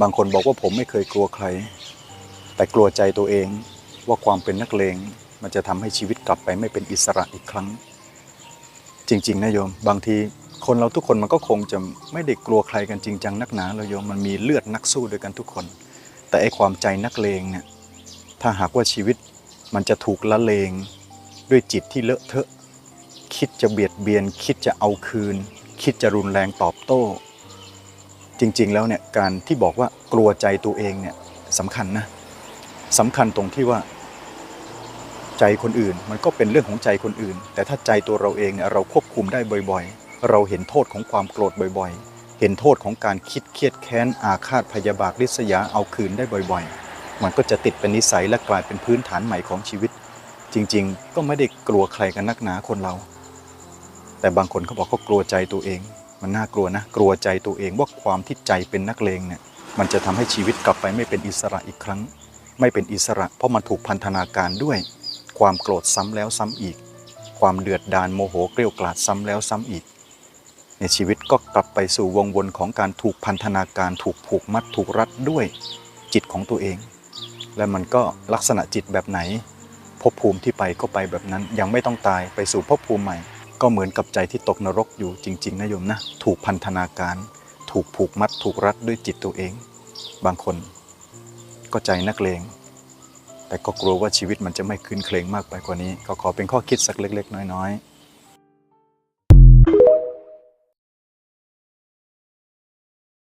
บางคนบอกว่าผมไม่เคยกลัวใคร แต่กลัวใจตัวเองว่าความเป็นนักเลง มันจะทำให้ชีวิตกลับไปไม่เป็นอิสระอีกครั้ง จริง ๆนะโยม บางทีคนเราทุกคนมันก็คงจะไม่ได้กลัวใครกันจริงจังนักหนาเราโยมมันมีเลือดนักสู้ด้วยกันทุกคน แต่ไอความใจนักเลงเนี่ยถ้าหากว่าชีวิตมันจะถูกละเลงด้วยจิตที่เลอะเทอะ คิดจะเบียดเบียน คิดจะเอาคืน คิดจะรุนแรงตอบโต้ จริง ๆ แล้วเนี่ยการที่บอกว่ากลัวใจตัวเองเนี่ยสำคัญนะสำคัญตรงที่ว่า ใจคนอื่น มันก็เป็นเรื่องของใจคนอื่น แต่ถ้าใจตัวเราเองเนี่ยเราควบคุมได้บ่อยๆ เราเห็นโทษของความโกรธบ่อยๆ เห็นโทษของการคิดเครียดแค้นอาฆาตพยาบาทริษยาเอาคืนได้บ่อยๆ มันก็จะติดเป็นนิสัยและกลายเป็นพื้นฐานใหม่ของชีวิต จริง ๆ ก็ไม่ได้กลัวใครกันนักหนาคนเรา แต่บางคนเขาบอกเขากลัวใจตัวเอง มันน่ากลัวนะ กลัวใจตัวเองว่าความที่ใจเป็นนักเลงเนี่ยมันจะทำให้ชีวิตกลับไปไม่เป็นอิสระอีกครั้ง ไม่เป็นอิสระ เพราะมันถูกพันธนาการด้วย ความโกรธซ้ำแล้วซ้ำอีก ความเดือดดาลโมโหเกลียวกลาดซ้ำแล้วซ้ำอีกในชีวิตก็กลับไปสู่วงวนของการถูกพันธนาการถูกผูกมัดถูกรัดด้วยจิตของตัวเอง และมันก็ลักษณะจิตแบบไหนภพภูมิที่ไปก็ไปแบบนั้นยังไม่ต้องตายไปสู่ภพภูมิใหม่ ก็เหมือนกับใจที่ตกนรกอยู่จริง ๆนะโยมนะ ถูกพันธนาการ ถูกผูกมัด ถูกรัดด้วยจิตตัวเอง บางคนก็ใจนักเลง แต่ก็กลัวว่าชีวิตมันจะไม่คืนเคลงมากไปกว่านี้ ก็ขอเป็นข้อคิดสักเล็ก ๆ น้อย ๆ